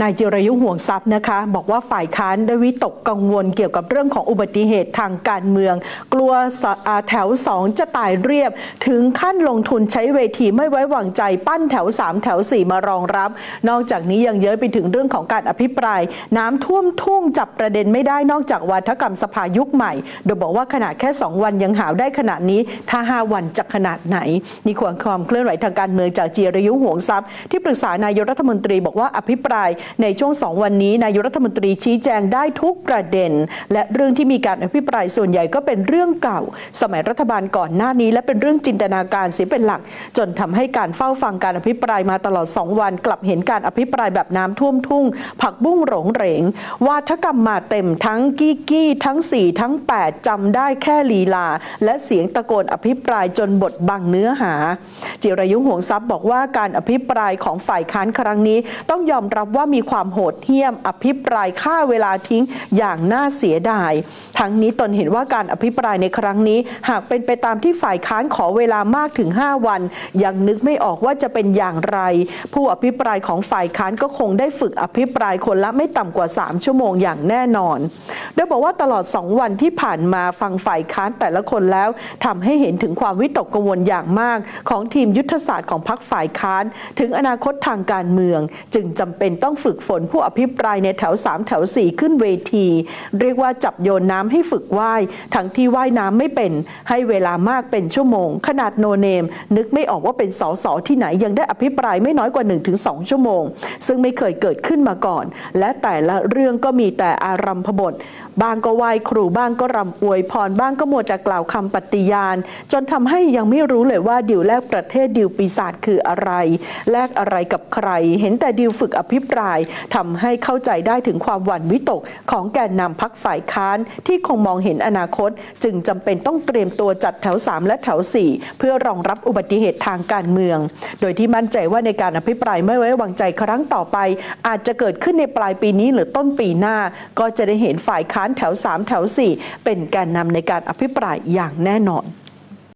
นายจิรยุห่วงทรัพย์นะคะ บอกว่าฝ่ายค้านได้วิตกกังวลเกี่ยวกับเรื่องของอุบัติเหตุทางการเมือง กลัวแถว 2 จะตายเรียบ ถึงขั้นลงทุนใช้เวทีไม่ไว้วางใจปั้นแถว 3 แถว 4 มารองรับ นอกจากนี้ยังเย้ยไปถึงเรื่องของการอภิปราย น้ำท่วมทุ่งจับประเด็นไม่ได้นอกจากวาทกรรมสภายุคใหม่ โดยบอกว่าขนาดแค่ 2 วันยังหาวได้ขนาดนี้ถ้า 5 วันจะขนาดไหนนี่ควรความเคลื่อนไหวทางการเมืองจากจิรยุห่วงทรัพย์ที่ปรึกษานายกรัฐมนตรีบอกว่าอภิปรายในช่วง2วันนี้นายรัฐมนตรีชี้แจงได้ทุกประเด็น และเรื่องที่มีการอภิปรายส่วนใหญ่ก็เป็นเรื่องเก่า สมัยรัฐบาลก่อนหน้านี้ และเป็นเรื่องจินตนาการเสียเป็นหลัก จนทำให้การเฝ้าฟังการอภิปรายมาตลอด 2 วัน กลับเห็นการอภิปรายแบบน้ำท่วมทุ่ง ผักบุ้งหลงเหรงวาทกรรมมาเต็มทั้งกี้กี้ทั้ง 4 ทั้ง 8จำได้แค่ลีลา และเสียงตะโกนอภิปรายจนบทบังเนื้อหา จิรายุห่วงทรัพย์บอกว่าการอภิปรายของฝ่ายค้านครั้งนี้ ต้องยอมรับว่ามีความโหดเหี้ยม อภิปรายฆ่าเวลาทิ้งอย่างน่าเสียดาย ทั้งนี้ตนเห็นว่าการอภิปรายในครั้งนี้ หากเป็นไปตามที่ฝ่ายค้านขอเวลามากถึง 5 วัน ยังนึกไม่ออกว่าจะเป็นอย่างไร ผู้อภิปรายของฝ่ายค้านก็คงได้ฝึกอภิปรายคนละไม่ต่ำกว่า 3 ชั่วโมงอย่างแน่นอน โดยบอกว่าตลอด 2 วันที่ผ่านมาฟังฝ่ายค้านแต่ละคนแล้วทำให้เห็นถึงความวิตกกังวลอย่างมาก ของทีมยุทธศาสตร์ของพรรคฝ่ายค้าน ถึงอนาคตทางการเมือง จึงจำเป็นต้องฝึกฝนผู้อภิปรายในแถว 3 แถว 4 ขึ้นเวที เรียกว่าจับโยนน้ำให้ฝึกว่ายทั้งที่ว่ายน้ำไม่เป็น ให้เวลามากเป็นชั่วโมง ขนาดโนเนม นึกไม่ออกว่าเป็นสสที่ไหนยังได้อภิปรายไม่น้อยกว่า 1-2 ชั่วโมง ซึ่งไม่เคยเกิดขึ้นมาก่อน และแต่ละเรื่องก็มีแต่อารัมพบท บางก็ไหว้ครูบ้างก็รำอวยพรบ้างก็มัวแต่กล่าวคำปฏิญาณ จนทำให้ยังไม่รู้เลยว่าดิวแลกประเทศดิวปีศาจคืออะไร แลกอะไรกับใคร เห็นแต่ดิวฝึกอภิปรายายทำให้เข้าใจได้ถึงความหวั่นวิตกของแกนนำพักฝ่ายค้านที่คงมองเห็นอนาคต จึงจำเป็นต้องเตรียมตัวจัดแถว 3 และแถว 4 เพื่อรองรับอุบัติเหตุทางการเมือง โดยที่มั่นใจว่าในการอภิปรายไม่ไว้วางใจครั้งต่อไป อาจจะเกิดขึ้นในปลายปีนี้หรือต้นปีหน้า ก็จะได้เห็นฝ่ายค้านแถว 3 แถว 4 เป็นแกนนำในการอภิปรายอย่างแน่นอน